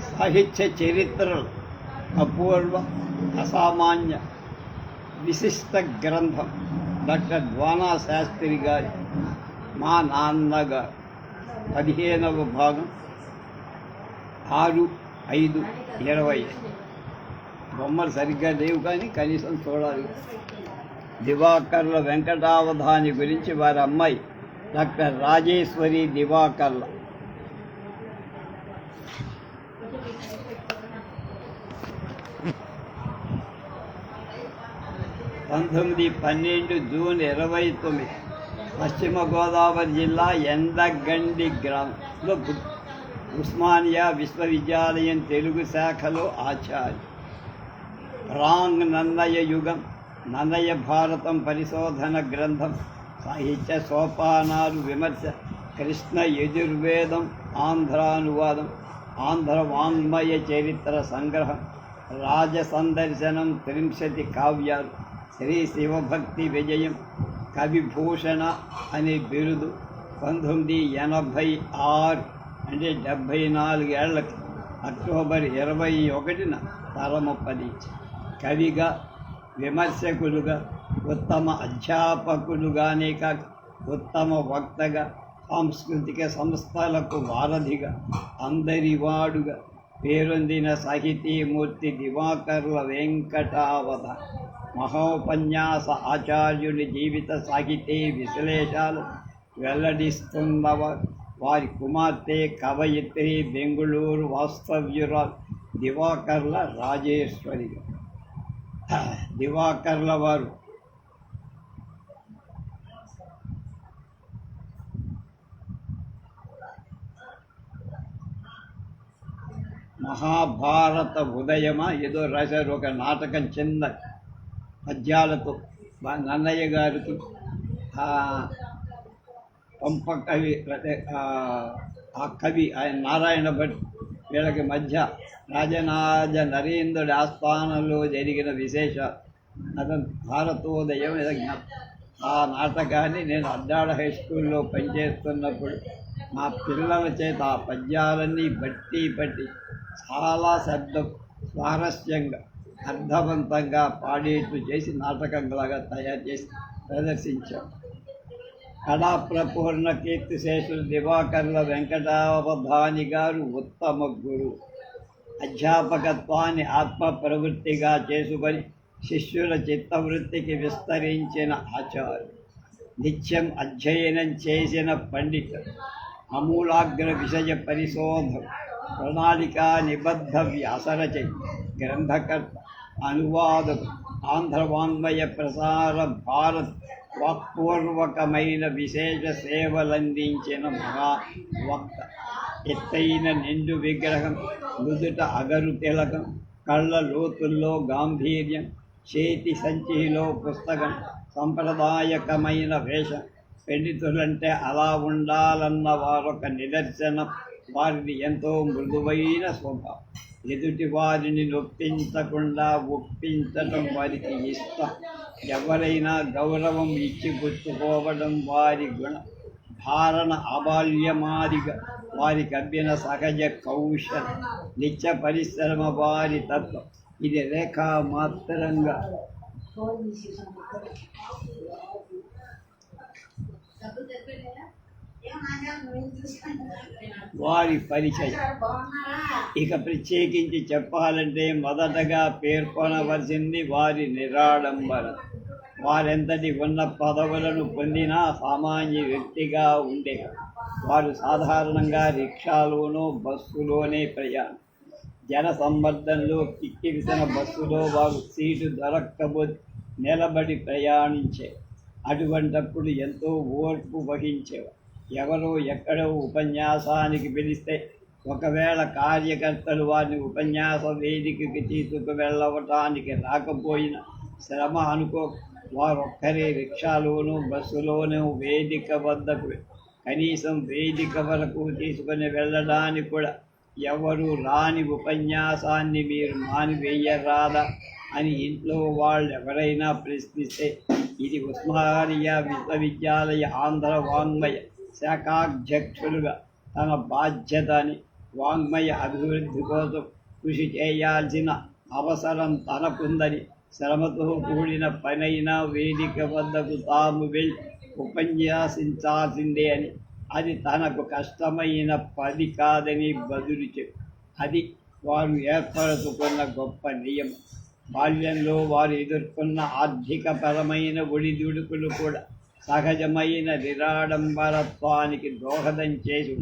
సాహిత్య చరిత్రలు అపూర్వ అసామాన్య విశిష్ట గ్రంథం డాక్టర్ ద్వానా శాస్త్రి గారి మా నాన్నగారు. పదిహేనవ భాగం ఆరు ఐదు ఇరవై. బొమ్మలు సరిగ్గా లేవు కానీ కనీసం చూడాలి. దివాకర్ల వెంకటావధాని గురించి వారి అమ్మాయి డాక్టర్ రాజేశ్వరి దివాకర్ల. పంతొమ్మిది పన్నెండు జూన్ ఇరవై తొమ్మిది. పశ్చిమ గోదావరి జిల్లా ఎందగండి గ్రామంలో ఉస్మానియా విశ్వవిద్యాలయం తెలుగు శాఖలో ఆచార్య. రాంగ్ నన్నయ యుగం నన్నయ భారతం పరిశోధన గ్రంథం సాహిత్య సోపానాలు విమర్శ కృష్ణ యజుర్వేదం ఆంధ్రానువాదం ఆంధ్ర వాంగ్మయ చరిత్ర సంగ్రహం రాజసందర్శనం త్రింశతి కావ్యాలు శ్రీ శివభక్తి విజయం కవిభూషణ అనే బిరుదు పంతొమ్మిది ఎనభై ఆరు అంటే డెబ్భై నాలుగేళ్ళకి అక్టోబర్ ఇరవై ఒకటిన పరమపదించి కవిగా విమర్శకులుగా ఉత్తమ అధ్యాపకులుగానే కాక ఉత్తమ వక్తగా సాంస్కృతిక సంస్థలకు వారధిగా అందరివాడుగా పేరొందిన సాహితీమూర్తి దివాకర్ల వెంకటావత మహోపన్యాస ఆచార్యుని జీవిత సాహితీ విశ్లేషాలు వెల్లడిస్తున్నవ వారి కుమార్తె కవయిత్రి బెంగుళూరు వాస్తవ్యుర దివాకర్ల రాజేశ్వరి. దివాకర్ల వారు మహాభారత ఉదయమా? ఏదో రాశారు ఒక నాటకం చిన్న పద్యాలతో నన్నయ్య గారికి పంప కవి ఆ కవి ఆయన నారాయణ భట్ వీళ్ళకి మధ్య రాజనాజ నరేంద్రుడి ఆస్థానంలో జరిగిన విశేష అతను భారతోదయం ఆ నాటకాన్ని నేను అడ్డాడ హై స్కూల్లో పనిచేస్తున్నప్పుడు మా పిల్లల చేత ఆ పద్యాలన్నీ బట్టి పట్టి చాలా శబ్దం స్వారస్యంగా అర్థవంతంగా పాడేట్టు చేసి నాటకంలాగా తయారు చేసి ప్రదర్శించాం. కళాప్రపూర్ణ కీర్తిశేషులు దివాకర్ల వెంకటావధాని గారు ఉత్తమ గురు. అధ్యాపకత్వాన్ని ఆత్మ ప్రవృత్తిగా చేసుకొని శిష్యుల చిత్తవృత్తికి విస్తరించిన ఆచారు నిత్యం అధ్యయనం చేసిన పండితుడు. అమూలాగ్ర విషయ పరిశోధన ప్రణాళిక నిబద్ధ వ్యాసరచ గ్రంథకర్త. అనువాదకు ఆంధ్రవాన్మయ ప్రసార భారత్ వాక్పూర్వకమైన విశేష సేవలందించిన మహా వక్త ఎత్తైన నిండు విగ్రహం నుదుట అగరు తిలకం కళ్ళ లోతుల్లో గాంభీర్యం చేతి సంచిలో పుస్తకం సంప్రదాయకమైన వేషం. పెళ్ళితులంటే అలా ఉండాలన్న వారొక నిదర్శనం. వారిది ఎంతో మృదువైన స్వభావం. ఎదుటి వారిని నొప్పించకుండా ఒప్పించటం వారికి ఇష్టం. ఎవరైనా గౌరవం ఇచ్చి గుర్తుకోవడం వారి గుణ ధారణ అబాల్యమాదిగా వారికి అభ్యన సహజ కౌశలం నిత్య పరిశ్రమ వారి తత్వం. ఇది రేఖా మాత్రంగా వారి పరిచయం. ఇక ప్రత్యేకించి చెప్పాలంటే మొదటగా పేర్కొనవలసింది వారి నిరాడంబరం. వారెంతటి ఉన్న పదవులను పొందినా సామాన్య వ్యక్తిగా ఉండే. వారు సాధారణంగా రిక్షాలోనూ బస్సులోనే ప్రయాణం. జన సంబర్ధంలో కిక్కిరిసిన బస్సులో వారు సీటు దొరక్కబోతే నిలబడి ప్రయాణించే. అటువంటప్పుడు ఎంతో ఓర్పు వహించేవారు. ఎవరో ఎక్కడో ఉపన్యాసానికి పిలిస్తే ఒకవేళ కార్యకర్తలు వారిని ఉపన్యాస వేదికకి తీసుకు వెళ్ళవటానికి రాకపోయినా శ్రమ అనుకో వారొక్కరే రిక్షాలోనూ బస్సులోనూ వేదిక వద్దకు కనీసం వేదిక వరకు తీసుకుని వెళ్ళడానికి కూడా ఎవరు రాని ఉపన్యాసాన్ని మీరు మానివేయరాదా అని ఇంట్లో వాళ్ళు ఎవరైనా ప్రశ్నిస్తే ఇది ఉస్మానియా విశ్వవిద్యాలయ ఆంధ్ర వాంగ్మయ శాఖాధ్యక్షులుగా తన బాధ్యతని వాంగ్మయ అభివృద్ధి కోసం కృషి చేయాల్సిన అవసరం తనకుందని శ్రమతో కూడిన పనైనా వేదిక వద్దకు తాము వెళ్ళి ఉపన్యాసించాల్సిందే అని. అది తనకు కష్టమైన పది కాదని బదులు చెప్పు. అది వారు ఏర్పరచుకున్న గొప్ప నియమం. బాల్యంలో వారు ఎదుర్కొన్న ఆర్థికపరమైన ఒడిదుడుకులు కూడా సహజమైన నిరాడంబరత్వానికి దోహదం చేసి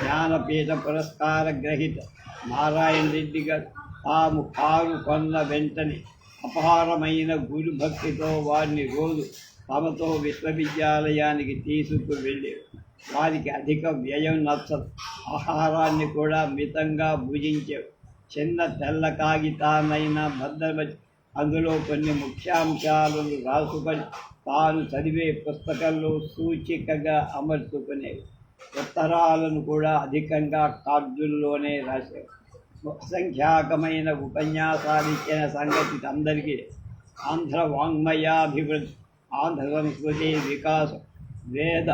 జ్ఞానపీఠ పురస్కార గ్రహీత నారాయణ రెడ్డి గారు తాము కారు కొన్న వెంటనే అపారమైన గురు భక్తితో వారిని రోజు తమతో విశ్వవిద్యాలయానికి తీసుకువెళ్ళేవి వారికి అధిక వ్యయం నచ్చదు. ఆహారాన్ని కూడా మితంగా భుజించేవి చిన్న తెల్ల కాగితానైనా భద్రపరిచి అందులో కొన్ని ముఖ్యాంశాలను రాసుకొని తాను చదివే పుస్తకంలో సూచికగా అమర్చుకునేవి ఉత్తరాలను కూడా అధికంగా కార్డుల్లోనే రాసేవి అసంఖ్యాకమైన ఉపన్యాసాలు ఇచ్చిన సంగతి అందరికీ ఆంధ్ర వాంగ్మయాభివృద్ధి ఆంధ్ర సంస్కృతి వికాసం వేద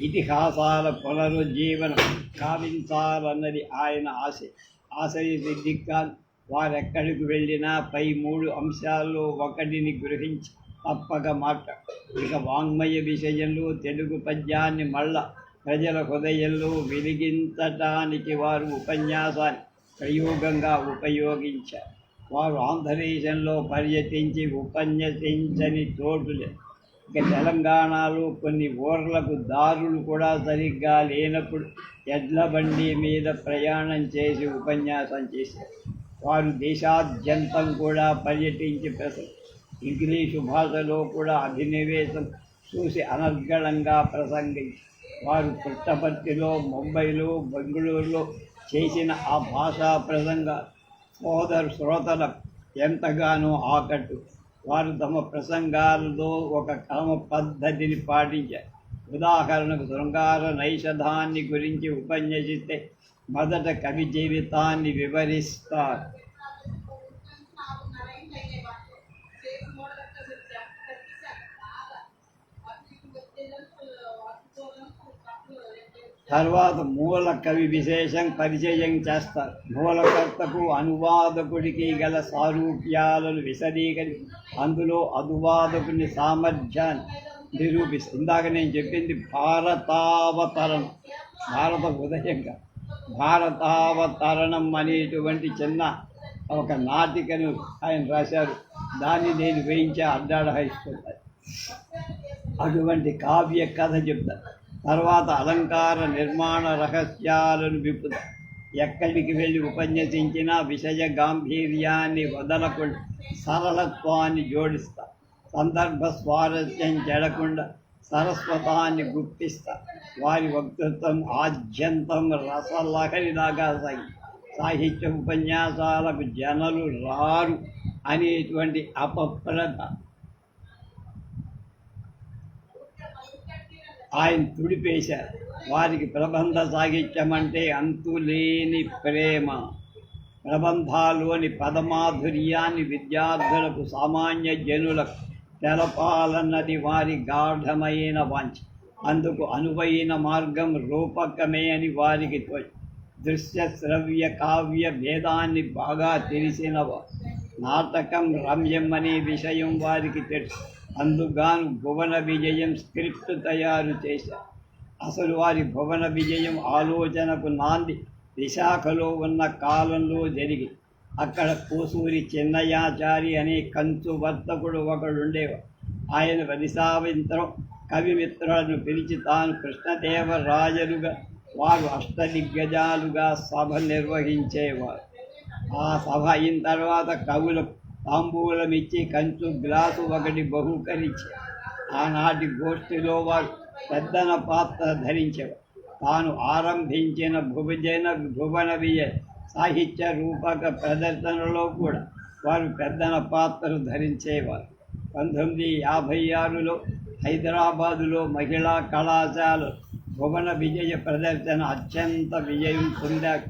ఇతిహాసాల పునరుజ్జీవనం కావించాలన్నది ఆయన ఆశ ఆశయ సిద్ధికి కాదు వారెక్కడికి వెళ్ళినా పై మూడు అంశాల్లో ఒకటిని గ్రహించి తప్పక మాట. ఇక వాంగ్మయ విషయంలో తెలుగు పద్యాన్ని మళ్ళా ప్రజల హృదయంలో వెలిగించటానికి వారు ఉపన్యాసాన్ని ప్రయోగంగా ఉపయోగించారు. వారు ఆంధ్రదేశంలో పర్యటించి ఉపన్యసించని చోటులే. ఇక తెలంగాణలో కొన్ని ఊర్లకు దారులు కూడా సరిగ్గా లేనప్పుడు ఎడ్ల బండి మీద ప్రయాణం చేసి ఉపన్యాసం చేశారు. వారు దేశాద్యంతం కూడా పర్యటించి ప్రస ఇంగ్లీషు భాషలో కూడా అభినివేశం చూసి అనర్గళంగా ప్రసంగించి వారు పుట్టపర్తిలో ముంబైలో బెంగళూరులో చేసిన ఆ భాషా ప్రసంగ సోదరు శ్రోతల ఎంతగానో ఆకట్టు. వారు తమ ప్రసంగాలలో ఒక క్రమ పద్ధతిని పాటించారు. ఉదాహరణకు శృంగార నైషధాన్ని గురించి ఉపన్యసిస్తే మొదట కవి జీవితాన్ని వివరిస్తారు. తర్వాత మూల కవి విశేషం పరిచయం చేస్తారు. మూలకర్తకు అనువాదకుడికి గల సారూప్యాలను విశదీకరి అందులో అనువాదకుని సామర్థ్యాన్ని నిరూపిస్తుంది ఇందాక నేను చెప్పింది భారతావతరణం. భారత ఉదయంగా. భారతావతరణం అనేటువంటి చిన్న ఒక నాటికను ఆయన రాశారు. దాన్ని నేను వేయించే అడ్డాడ హై స్కూల్ అటువంటి కావ్య కథ చెప్తారు తర్వాత అలంకార నిర్మాణ రహస్యాలను విప్పుతా. ఎక్కడికి వెళ్ళి ఉపన్యసించినా విషయ గాంభీర్యాన్ని వదలకుండా సరళత్వాన్ని జోడిస్తా. సందర్భ స్వారస్యం చెడకుండా సరస్వతాన్ని గుర్తిస్తా వారి వక్తృత్వం ఆద్యంతం రసలహరిలాగా సాగి సాహిత్య ఉపన్యాసాలకు జనలు రారు అనేటువంటి అపప్రద. ఆయన తుడిపేశారు. వారికి ప్రబంధ సాహిత్యం అంటే అంతులేని ప్రేమ. ప్రబంధాలోని పదమాధుర్యాన్ని విద్యార్థులకు సామాన్య జనులకు తెలపాలన్నది వారి గాఢమైన వాంఛ. అందుకు అనువైన మార్గం రూపకమే అని వారికి దృశ్య శ్రవ్య కావ్య భేదాన్ని బాగా తెలిసిన నాటకం రమ్యం అనే విషయం వారికి తెలుసు. అందుగాను భువన విజయం స్క్రిప్ట్ తయారు చేశారు అసలు వారి భువన విజయం ఆలోచనకు నాంది. విశాఖలో ఉన్న కాలంలో జరిగి అక్కడ కోసూరి చిన్నయాచారి అనే కంచు వర్తకుడు ఒకడు ఉండేవాడు ఆయన వనిసావింతరం కవిమిత్రులను పిలిచి తాను కృష్ణదేవరాజలుగా వారు అష్టదిగ్గజాలుగా సభ నిర్వహించేవారు. ఆ సభ అయిన తర్వాత కవులకు తాంబూలం ఇచ్చి కంచు గ్లాసు ఒకటి బహుకరించి ఆనాటి గోష్ఠిలో వారు పెద్దన పాత్ర ధరించేవారు. తాను ఆరంభించిన భుభజన భువన విజయ సాహిత్య రూపక ప్రదర్శనలో కూడా వారు పెద్దన పాత్రలు ధరించేవారు. పంతొమ్మిది యాభై ఆరులో హైదరాబాదులో మహిళా కళాశాల భువన విజయ ప్రదర్శన అత్యంత విజయం పొందాక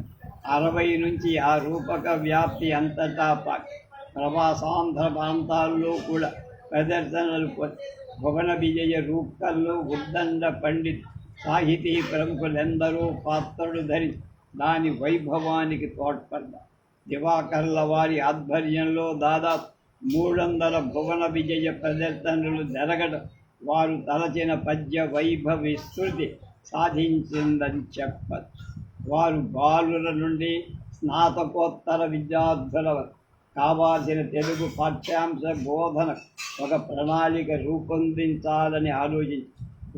అరవై నుంచి ఆ రూపక వ్యాప్తి అంతటా ప్రవాసాంధ్ర ప్రాంతాల్లో కూడా ప్రదర్శనలు భువన విజయ రూపకల్లో ఉద్దండ పండిత్ సాహితీ ప్రముఖులెందరూ పాత్రలు ధరి దాని వైభవానికి తోడ్పడ్డారు దివాకర్ల వారి ఆధ్వర్యంలో దాదాపు మూడొందల భువన విజయ ప్రదర్శనలు జరగడం వారు తలచిన పద్య వైభవ విస్తృతి సాధించిందని చెప్పచ్చు. వారు బాలుల నుండి స్నాతకోత్తర విద్యార్థుల కావాల్సిన తెలుగు పాఠ్యాంశ బోధన ఒక ప్రణాళిక రూపొందించాలని ఆలోచించి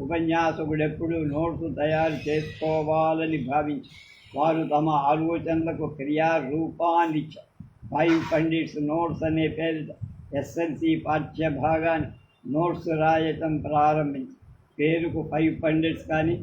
ఉపన్యాసకుడు ఎప్పుడు నోట్సు తయారు చేసుకోవాలని భావించి వారు తమ ఆలోచనలకు క్రియారూపాన్ని ఇచ్చారు ఫైవ్ పండిట్స్ నోట్స్ అనే పేరిట ఎస్ఎల్సి పాఠ్య భాగాన్ని నోట్స్ రాయటం ప్రారంభించి. పేరుకు ఫైవ్ పండిట్స్ కానీ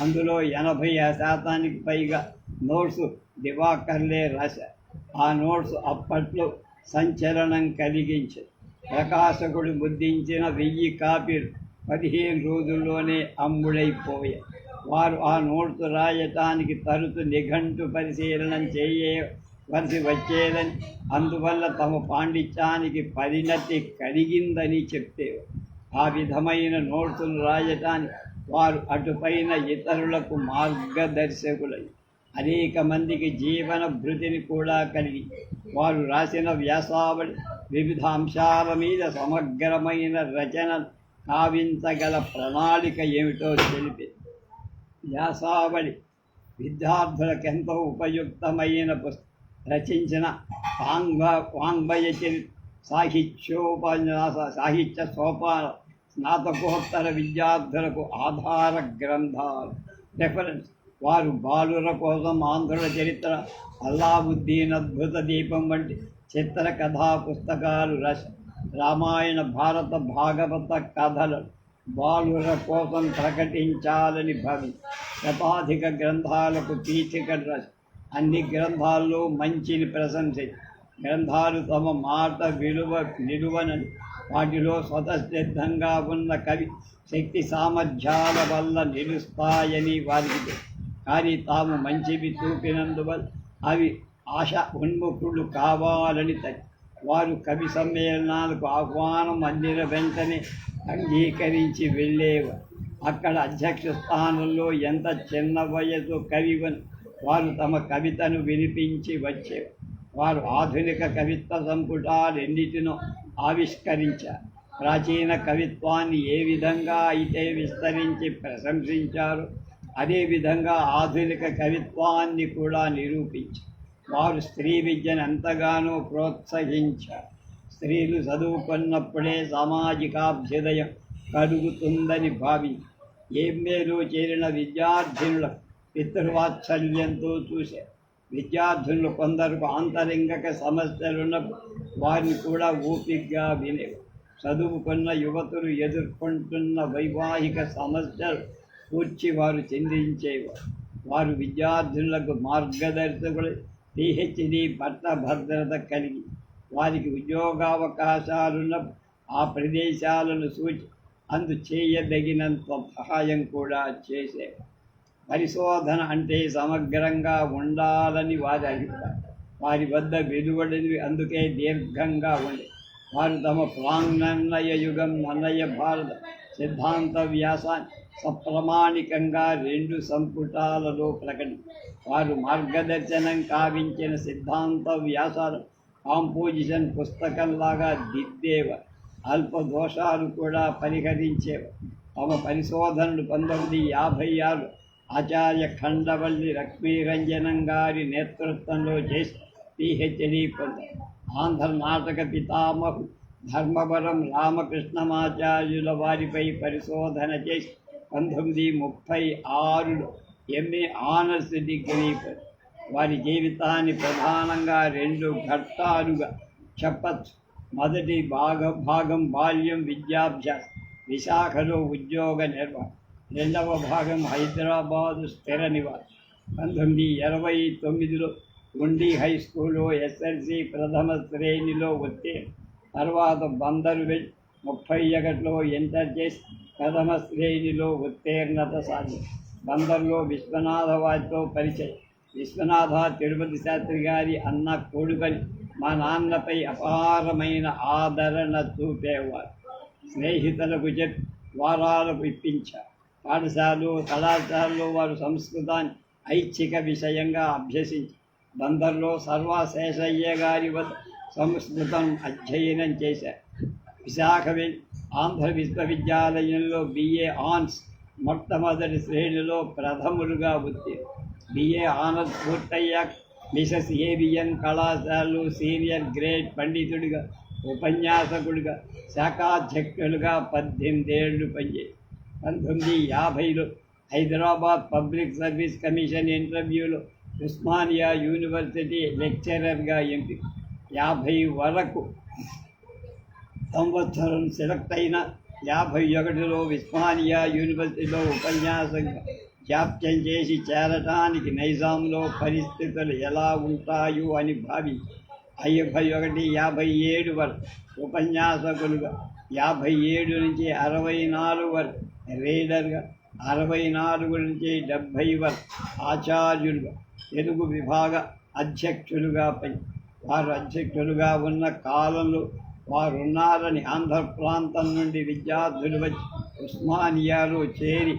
అందులో ఎనభై శాతానికి పైగా నోట్స్ దివాకర్లే రాశారు. ఆ నోట్స్ అప్పట్లో సంచలనం కలిగించింది ప్రకాశకుడు ముద్దించిన వెయ్యి కాపీలు పదిహేను రోజుల్లోనే అమ్ముడైపోయాయి. వారు ఆ నోట్స్ రాయటానికి తరచు నిఘంటు పరిశీలన చేయవలసి వచ్చేదని అందువల్ల తమ పాండిత్యానికి పరిణతి కలిగిందని చెప్పేవారు. ఆ విధమైన నోట్సులు రాయటానికి వారు అటుపైన ఇతరులకు మార్గదర్శకులై అనేక మందికి జీవన భృతిని కూడా కలిగి వారు రాసిన వ్యాసావళి వివిధ అంశాల మీద సమగ్రమైన రచన కావించగల ప్రణాళిక ఏమిటో తెలిపి వ్యాసావళి. విద్యార్థులకు ఎంతో ఉపయుక్తమైన పుస్త రచించిన వాంగ్మ వాంగ్మయ చరి సాహిత్యోపన్యాస సాహిత్య సోపాన స్నాతకోత్తర విద్యార్థులకు ఆధార గ్రంథాలు. రెఫరెన్స్ వారు బాలుర కోసం ఆంధ్రుల చరిత్ర అల్లావుద్దీన్ అద్భుత దీపం వంటి చిత్ర కథా పుస్తకాలు రచ రామాయణ భారత భాగవత కథలు. బాలుర కోసం ప్రకటించాలని భావి. శతాధిక గ్రంథాలకు పీఠిక అన్ని గ్రంథాల్లో మంచిని ప్రశంసి. గ్రంథాలు తమ మాట విలువ నిలువనని వాటిలో స్వతసిద్ధంగా ఉన్న కవి శక్తి సామర్థ్యాల వల్ల నిలుస్తాయని వారికి కానీ తాము మంచివి చూపినందువల్ల అవి ఆశ ఉన్ముఖులు కావాలని తని వారు కవి సమ్మేళనాలకు ఆహ్వానం అందిన వెంటనే అంగీకరించి వెళ్ళేవారు అక్కడ అధ్యక్ష స్థానంలో ఎంత చిన్న వయసు కవివన్ వారు తమ కవితను వినిపించి వచ్చేవారు వారు ఆధునిక కవిత్వ సంపుటాలెన్నిటినో ఆవిష్కరించారు. ప్రాచీన కవిత్వాన్ని ఏ విధంగా అయితే విస్తరించి ప్రశంసించారు అదేవిధంగా ఆధునిక కవిత్వాన్ని కూడా నిరూపించారు. వారు స్త్రీ విద్యను ఎంతగానో ప్రోత్సహించారు. స్త్రీలు చదువుకున్నప్పుడే సామాజికాభ్యుదయం కలుగుతుందని భావి. ఎంఏలో చేరిన విద్యార్థినుల పితృవాత్సల్యంతో చూశారు విద్యార్థులు కొందరికి ఆంతరింగక సమస్యలున్న వారిని కూడా ఓపిగ్గా వినేవు. చదువుకున్న యువతులు ఎదుర్కొంటున్న వైవాహిక సమస్యలు కూర్చి వారు చెందించేవారు వారు విద్యార్థులకు మార్గదర్శకులు పిహెచ్డి పట్ట భద్రత కలిగి వారికి ఉద్యోగావకాశాలున్న ఆ ప్రదేశాలను సూచి అందు చేయదగినంత సహాయం కూడా చేసే పరిశోధన అంటే సమగ్రంగా ఉండాలని వారి అభిప్రాయం. వారి వద్ద వెలువడినవి అందుకే దీర్ఘంగా ఉండే. వారు తమ ప్రాంగణయ యుగం నన్నయ భారత సిద్ధాంత వ్యాసాన్ని సప్రమాణికంగా రెండు సంపుటాలలో ప్రకటి వారు మార్గదర్శనం కావించిన సిద్ధాంత వ్యాసాలు కాంపోజిషన్ పుస్తకంలాగా దిద్దేవారు అల్ప దోషాలు కూడా పరిహరించేవారు తమ పరిశోధనలు పంతొమ్మిది యాభై ఆరు ఆచార్య ఖండవల్లి లక్ష్మీరంజనం గారి నేతృత్వంలో చేసి పిహెచ్డి పొందారు. ఆంధ్ర నాటక పితామహు ధర్మవరం రామకృష్ణమాచార్యుల వారిపై పరిశోధన చేసి పంతొమ్మిది ముప్పై ఆరులో ఎంఏ ఆనర్స్ డిగ్రీ పొందారు. వారి జీవితాన్ని ప్రధానంగా రెండు ఘట్టాలుగా చెప్పచ్చు. మొదటి భాగ భాగం బాల్యం విద్యాభ్యాసం విశాఖలో ఉద్యోగ నిర్వహణ. రెండవ భాగం హైదరాబాదు స్థిర నివాసం. పంతొమ్మిది ఇరవై తొమ్మిదిలో ఉండి హై స్కూల్లో ఎస్ఎల్సి ప్రథమ శ్రేణిలో వచ్చే తర్వాత బందరు వెళ్ళి ముప్పై ఒకటిలో ఎంటర్ చేసి ప్రథమ శ్రేణిలో ఉత్తీర్ణత సాధించి బందర్లో విశ్వనాథ వారితో పరిచయం. విశ్వనాథ తిరుపతి శాస్త్రి గారి అన్న కొడుకని మా నాన్నపై అపారమైన ఆదరణ చూపేవారు. స్నేహితులకు చెప్పి వారాలకు ఇప్పించారు. పాఠశాలలు కళాశాలలో వారు సంస్కృతాన్ని ఐచ్ఛిక విషయంగా అభ్యసించి బందర్లో సర్వశేషయ్య గారి వద్ద సంస్కృతం అధ్యయనం చేశారు. విశాఖ వి- ఆంధ్ర విశ్వవిద్యాలయంలో బిఏ ఆన్స్ మొట్టమొదటి శ్రేణిలో ప్రథములుగా ఉత్తీర్ణం బిఏ ఆనర్స్ పూర్తయ్యాక మిసెస్ ఏవిఎన్ కళాశాలలు సీనియర్ గ్రేడ్ పండితుడిగా ఉపన్యాసకుడిగా శాఖాధ్యక్షులుగా పద్దెనిమిదేళ్ళు పనిచేసి పంతొమ్మిది యాభైలో హైదరాబాద్ పబ్లిక్ సర్వీస్ కమిషన్ ఇంటర్వ్యూలో ఉస్మానియా యూనివర్సిటీ లెక్చరర్గా ఎంపిక యాభై వరకు సంవత్సరం సెలెక్ట్ అయిన యాభై ఒకటిలో ఉస్మానియా యూనివర్సిటీలో ఉపన్యాసంగా జాప్యం చేసి చేరటానికి నైజాంలో పరిస్థితులు ఎలా ఉంటాయో అని భావించి యాభై ఒకటి యాభై ఏడు వరకు ఉపన్యాసకులుగా యాభై ఏడు నుంచి అరవై నాలుగు వరకు రీడర్గా అరవై నాలుగు నుంచి డెబ్భై వరకు ఆచార్యులుగా తెలుగు విభాగ అధ్యక్షులుగా పని వారు అధ్యక్షులుగా ఉన్న కాలంలో వారున్నారని ఆంధ్ర ప్రాంతం నుండి విద్యార్థులు వచ్చి ఉస్మానియాలో చేరి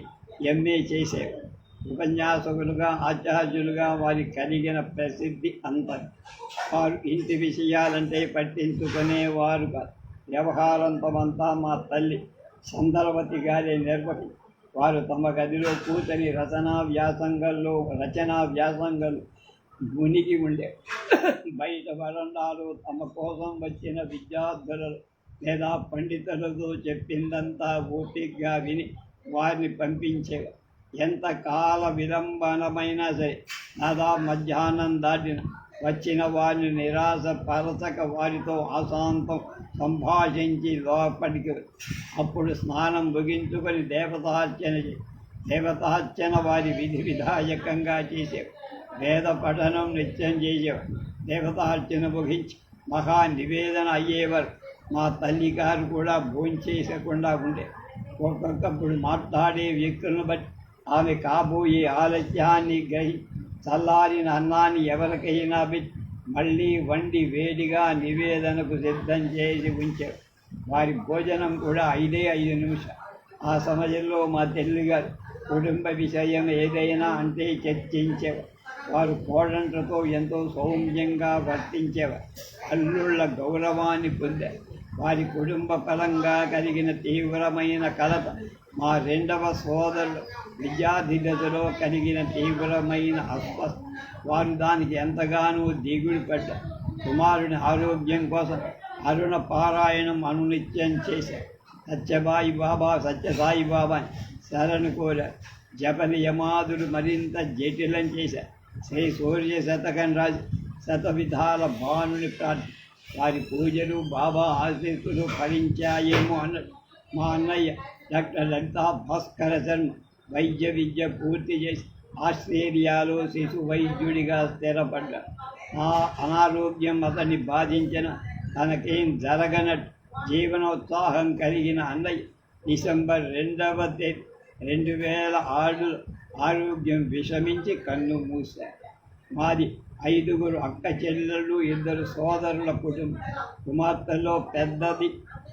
ఎంఏ చేసేవారు ఉపన్యాసకులుగా ఆచార్యులుగా వారికి కలిగిన ప్రసిద్ధి అంత. వారు ఇంటి విషయాలంటే పట్టించుకునేవారు కాదు. వ్యవహారంతమంతా మా తల్లి సందర్వతి గారే నిర్వహి. వారు తమ గదిలో కూర్చొని రచనా వ్యాసంగంలో రచనా వ్యాసంగంలో మునిగి ఉండే. బయట వరండాలు తమ కోసం వచ్చిన విద్యార్థులు లేదా పండితులతో చెప్పిందంతా ఓపికగా విని వారిని పంపించేవారు ఎంత కాల విలంబనమైనా సరే నదా మధ్యాహ్నం దాటిన వచ్చిన వారిని నిరాశ పరచక వారితో అశాంతం సంభాషించి లోపలికి అప్పుడు స్నానం ముగించుకొని దేవతార్చన చే దేవతార్చన వారి విధి విధాయకంగా చేసేవారు వేద పఠనం నిత్యం చేసేవారు దేవతార్చన ముగించి మహా నివేదన అయ్యేవారు. మా తల్లి గారు కూడా భోంచేసకుండా ఉండే. ఒక్కొక్కప్పుడు మాట్లాడే వ్యక్తులను బట్టి ఆమె కాబోయే ఆలస్యాన్ని గ్రహి చల్లారిన అన్నాన్ని ఎవరికైనా మళ్ళీ వండి వేడిగా నివేదనకు సిద్ధం చేసి ఉంచారు. వారి భోజనం కూడా ఐదే ఐదు నిమిషం. ఆ సమయంలో మా తల్లిగారు కుటుంబ విషయం ఏదైనా అంటే చర్చించేవారు. వారు కోడంట్లతో ఎంతో సౌమ్యంగా వర్తించేవారు. అల్లుళ్ళ గౌరవాన్ని పొందారు. వారి కుటుంబ పరంగా కలిగిన తీవ్రమైన కలత మా రెండవ సోదరుడు విద్యార్థి దశలో కలిగిన తీవ్రమైన అస్వస్థ వారు దానికి ఎంతగానో దిగుడు పడ్డారు కుమారుని ఆరోగ్యం కోసం అరుణ పారాయణం అనునిత్యం చేశారు సత్యబాయి బాబా సత్యసాయి బాబాని శరణు కోరారు. జపని యమాదులు మరింత జటిలం చేశారు శ్రీ సూర్య శతకం రాజు శతవిధాల భానుని ప్రార్థి వారి పూజలు బాబా ఆశీస్సులు ఫలించాయేమో అన్నాడు మా అన్నయ్య డాక్టర్ లలితా భాస్కర శర్మ వైద్య విద్య పూర్తి చేసి ఆస్ట్రేలియాలో శిశు వైద్యుడిగా స్థిరపడ్డాడు ఆ అనారోగ్యం అతన్ని బాధించిన తనకేం జరగనట్టు జీవనోత్సాహం కలిగిన అన్నయ్య డిసెంబర్ రెండవ తేదీ రెండు వేల ఆరు ఆరోగ్యం విషమించి కన్ను మూశారు మాది ఐదుగురు అక్క చెల్లెళ్ళు ఇద్దరు సోదరుల కుటుంబం. కుమార్తెలో పెద్దది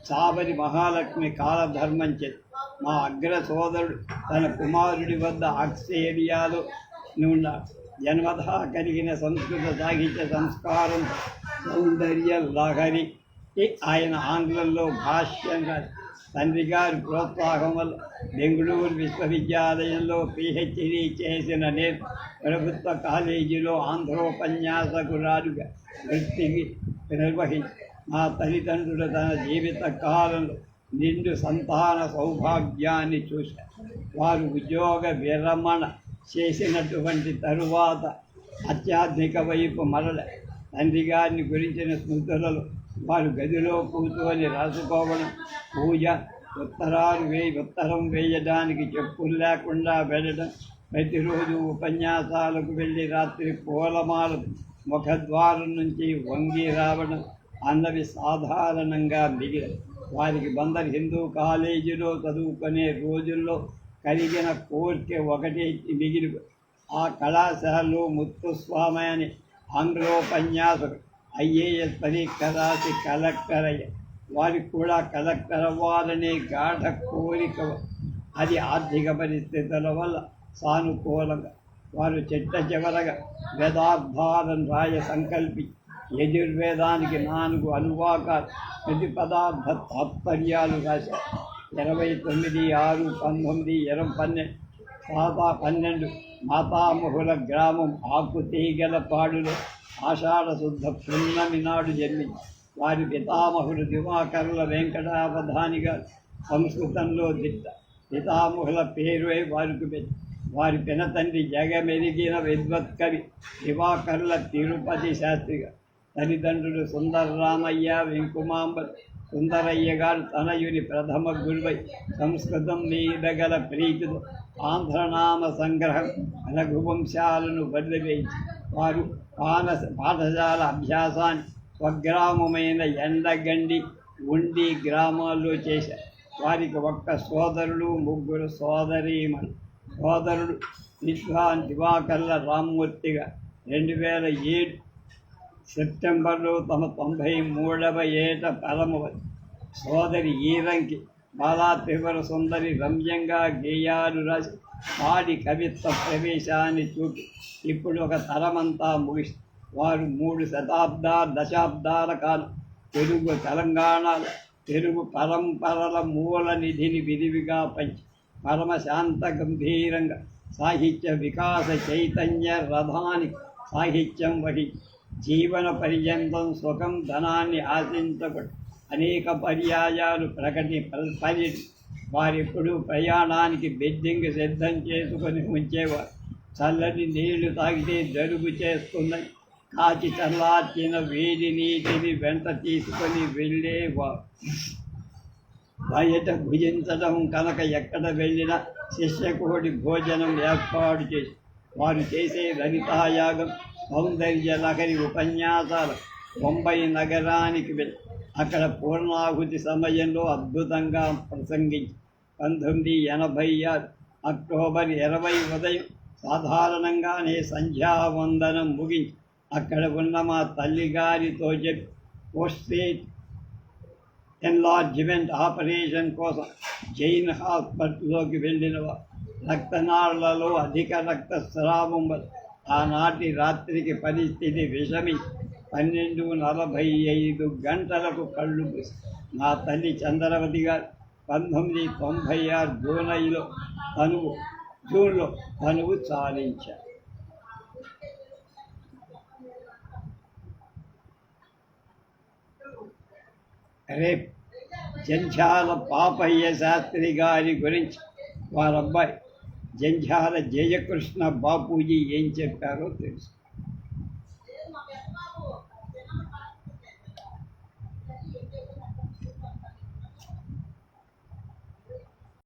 చావరి మహాలక్ష్మి కాలధర్మం చెప్పి మా అగ్ర సోదరుడు తన కుమారుడి వద్ద ఆక్స్టేరియాలో ఉన్నాడు జన్మత కలిగిన సంస్కృత సాహిత్య సంస్కారం సౌందర్య లహరి. ఆయన ఆంగ్లంలో భాష్యంగా తండ్రి గారి ప్రోత్సాహం వల్ల బెంగళూరు విశ్వవిద్యాలయంలో పిహెచ్డి చేసిన నేను ప్రభుత్వ కాలేజీలో ఆంధ్రోపన్యాసకురాలుగా వృత్తికి నిర్వహించి మా తల్లిదండ్రులు తన జీవిత కాలంలో నిండు సంతాన సౌభాగ్యాన్ని చూశారు వారు ఉద్యోగ విరమణ చేసినటువంటి తరువాత ఆధ్యాత్మిక వైపు మరల తండ్రి గారిని గురించిన స్మృతులలో వారు గదిలో కూర్చొని రాసుకోవడం పూజ ఉత్తరాలు వేయి ఉత్తరం వేయడానికి చెప్పులు లేకుండా వెళ్ళడం ప్రతిరోజు ఉపన్యాసాలకు వెళ్ళి రాత్రి పూలమాలు ముఖద్వారం నుంచి వంగి రావడం అన్నవి సాధారణంగా మిగిలి వారికి బందర్ హిందూ కాలేజీలో చదువుకునే రోజుల్లో కలిగిన కోరిక ఒకటి మిగిలి ఆ కళాశాలలో ముత్తుస్వామి అని ఆంగ్లోపన్యాసకుడు ఐఏఎస్ పరీక్ష రాసి కలెక్టర్ అయ్యారు వారికి కూడా కలెక్టర్ అవ్వాలనే గాఢ కోరిక అది ఆర్థిక పరిస్థితుల వల్ల సానుకూలంగా వారు చెట్ట చివరగా వేదార్థాలను రాయ సంకల్పి యజుర్వేదానికి నాలుగు అనువాక ప్రతి పదార్థ తాత్పర్యాలు రాశారు ఇరవై తొమ్మిది ఆరు పంతొమ్మిది ఇరవై పన్నెండు సాదా పన్నెండు మాతామహుల గ్రామం ఆకు తీగల పాడులో ఆషాఢ శుద్ధ పున్నమి నాడు జన్మించి వారి పితామహుడు దివాకరుల వెంకటావధాని గారు సంస్కృతంలో దిట్ట. పితామహుల పేరువై వారికి పెట్టి వారి పినతండ్రి జగమెరిగిన విద్వత్కవి దివాకరుల తిరుపతి శాస్త్రిగా. తల్లిదండ్రులు సుందరరామయ్య వెంకుమాంబ సుందరయ్య గారు తనయుని ప్రథమ గురువై సంస్కృతం మీద గల ప్రీతితో ఆంధ్రనామ సంగ్రహం రఘువంశాలను వదిలివేయించి వారు పానస పాఠశాల అభ్యాసాన్ని స్వగ్రామమైన ఎండగండి ఉండి గ్రామాల్లో చేశారు వారికి ఒక్క సోదరుడు ముగ్గురు సోదరీమణి సోదరుడు విద్వాన్ దివాకర్ల రామ్మూర్తిగా రెండు వేల ఏడు సెప్టెంబర్లో తమ తొంభై మూడవ ఏట పరమ సోదరి ఈరంకి బాలా త్రిపుర సుందరి రమ్యంగా గేయాలు రాసి పాడి కవిత్వ ప్రవేశాన్ని చూపి ఇప్పుడు ఒక తరమంతా ముగిసి వారు మూడు శతాబ్దాల దశాబ్దాల కాలం తెలుగు తెలంగాణ తెలుగు పరంపరల మూల నిధిని విరివిగా పంచి పరమశాంత గంభీరంగా సాహిత్య వికాస చైతన్య రథానికి సాహిత్యం వహించి జీవన పర్యంతం సుఖం ధనాన్ని ఆశించబడి. అనేక పర్యాయాలు ప్రకటి పలి వారెప్పుడు ప్రయాణానికి బెడ్డింగ్ సిద్ధం చేసుకొని ఉంచేవారు. చల్లని నీళ్ళు తాగితే జలుబు చేస్తుందని. కాచి చల్లార్చిన వేడి నీటిని వెంట తీసుకొని వెళ్ళేవారు. బయట భుజించడం కనుక ఎక్కడ వెళ్ళినా శిష్యకోటి భోజనం ఏర్పాటు చేసి వారు చేసే లలితాయాగం సౌందర్య లహరి ఉపన్యాసాలు. బొంబాయి నగరానికి వెళ్ళి అక్కడ పూర్ణాహుతి సమయంలో అద్భుతంగా ప్రసంగించి పంతొమ్మిది ఎనభై ఆరు అక్టోబర్ ఇరవై ఉదయం సాధారణంగానే సంధ్యావందనం ముగించి అక్కడ ఉన్న మా తల్లిగారితో చెప్పి పోస్టేట్ ఎన్లార్జ్మెంట్ ఆపరేషన్ కోసం జైన్ హాస్పిటల్లోకి వెళ్ళిన రక్తనాళ్ళలో రక్తనాళాలలో అధిక రక్తస్రావం వల్ల ఆనాటి రాత్రికి పరిస్థితి విషమి. పన్నెండు నలభై ఐదు గంటలకు కళ్ళు నా తల్లి చంద్రవతి గారు పంతొమ్మిది తొంభై ఆరు జూలైలో తనువు జూన్లో తనువు చాలించారు. రేపు జంఛాల పాపయ్య శాస్త్రి గారి గురించి వారబ్బాయి జంఝాల జయకృష్ణ బాపూజీ ఏం చెప్పారో తెలుసు